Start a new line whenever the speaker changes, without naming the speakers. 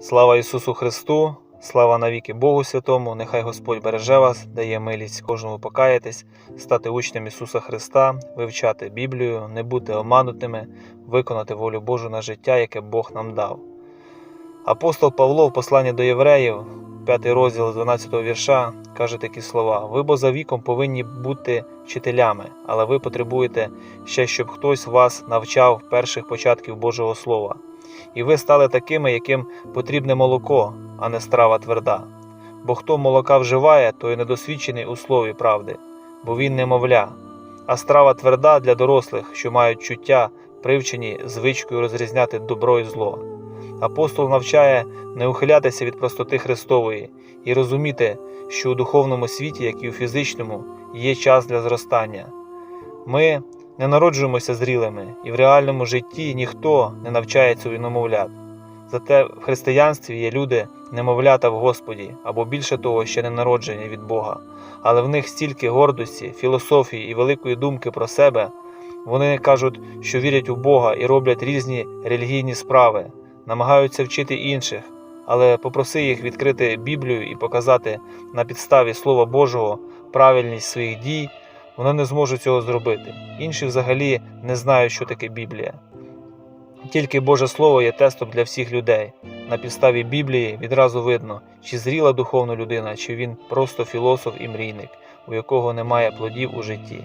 Слава Ісусу Христу, слава навіки Богу Святому, нехай Господь береже вас, дає милість кожному покаятись, стати учнем Ісуса Христа, вивчати Біблію, не бути оманутими, виконати волю Божу на життя, яке Бог нам дав. Апостол Павло в посланні до євреїв, 5 розділ з 12 вірша, каже такі слова: Ви бо за віком повинні бути вчителями, але ви потребуєте ще, щоб хтось вас навчав перших початків Божого Слова. І ви стали такими, яким потрібне молоко, а не страва тверда. Бо хто молока вживає, той недосвідчений у слові правди, бо він немовля, а страва тверда для дорослих, що мають чуття, привчені звичкою розрізняти добро і зло. Апостол навчає не ухилятися від простоти Христової і розуміти, що у духовному світі, як і у фізичному, є час для зростання. Ми не народжуємося зрілими, і в реальному житті ніхто не навчається у немовлят. Зате в християнстві є люди, немовлята в Господі, або більше того, ще не народжені від Бога, але в них стільки гордості, філософії і великої думки про себе. Вони кажуть, що вірять у Бога і роблять різні релігійні справи, намагаються вчити інших, але попроси їх відкрити Біблію і показати на підставі Слова Божого правильність своїх дій, вони не зможуть цього зробити. Інші взагалі не знають, що таке Біблія. Тільки Боже Слово є тестом для всіх людей. На підставі Біблії відразу видно, чи зріла духовна людина, чи він просто філософ і мрійник, у якого немає плодів у житті.